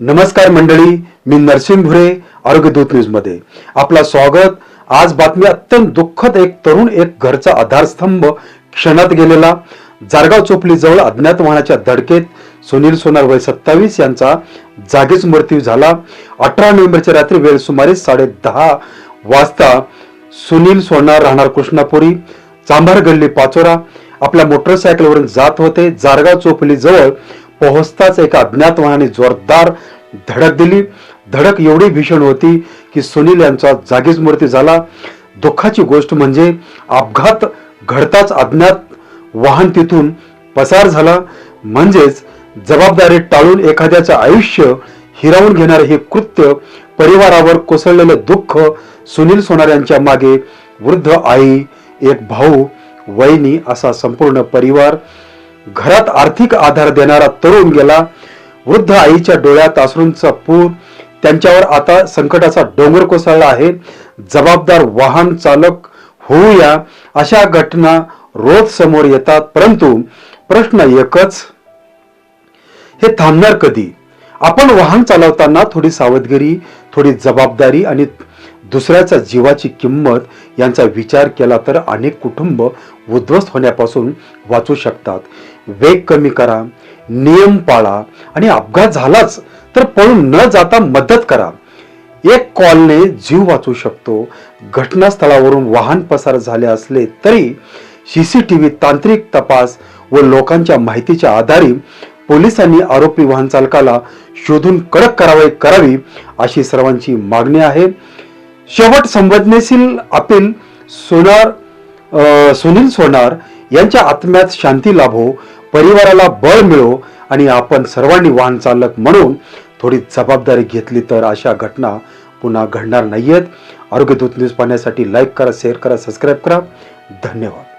नमस्कार मंडळी मी नरसिंह भुरे आरोग्यदूत न्यूजमध्ये आपला स्वागत. आज बातमी अत्यंत दुःखद एक तरुण एक घरचा आधारस्तंभ क्षणात गेलेला. जारगाव चोपली जवळ अज्ञात वाहनाच्या धडकेत सुनील सोनार वय सत्तावीस यांचा जागीच मृत्यू झाला. अठरा नोव्हेंबरच्या रात्री वेळ सुमारे साडे दहा वाजता सुनील सोनार राहणार कृष्णापुरी चांभार गल्ली पाचोरा. आपल्या मोटरसायकलवरून जात होते. जारगाव चोपली जवळ पोहोचताच एका अज्ञात वाहनाने जोरदार धडक दिली. धडक एवढी भीषण होती की सुनील यांचा जागीच मृत्यू झाला. दुःखाची गोष्ट म्हणजे अपघात घडताच अज्ञात वाहन तिथून पसार झाला. म्हणजेच जबाबदारी टाळून एखाद्याचं आयुष्य हिरावून घेणारे हे कृत्य परिवारावर कोसळलेलं दुःख सुनील सोनार यांच्या मागे वृद्ध आई एक भाऊ वहिनी असा संपूर्ण परिवार घरात आर्थिक आधार देणारा तरुण गेला. वृद्ध आईच्या डोळ्यात अश्रूंचा पूर. त्यांच्यावर आता संकटाचा डोंगर कोसळला आहे. जबाबदार वाहन चालक होऊया. अशा घटना रोज समोर येतात. परंतु प्रश्न एकच हे थांबणार कधी? आपण वाहन चालवताना थोडी सावधगिरी थोडी जबाबदारी आणि दुसऱ्याच्या जीवाची किंमत यांचा विचार केला तर अनेक कुटुंब उद्ध्वस्त होण्यापासून वाचू शकतात. वेग कमी करा नियम पाळा आणि अपघात झालाच तर पळून न जाता मदत करा. एक कॉलने जीव वाचू शकतो. घटनास्थळावरून वाहन पसार झाले असले तरी सीसीटीव्ही तांत्रिक तपास व लोकांच्या माहितीच्या आधारे पोलिसांनी आरोपी वाहन चालकाला शोधून कडक कारवाई करावी अशी सर्वांची मागणी आहे. शेवट संवेदनशील अपील सोनार सुनील सोनार यांच्या आत्म्यात शांती लाभो परिवाराला बळ मिळो आणि आपण सर्वांनी वाहन चालक म्हणून थोडी जबाबदारी घेतली तर अशा घटना पुन्हा घडणार नाहीयेत. आरोग्य दूत न्यूज पाहण्यासाठी लाईक करा शेअर करा सबस्क्राईब करा. धन्यवाद.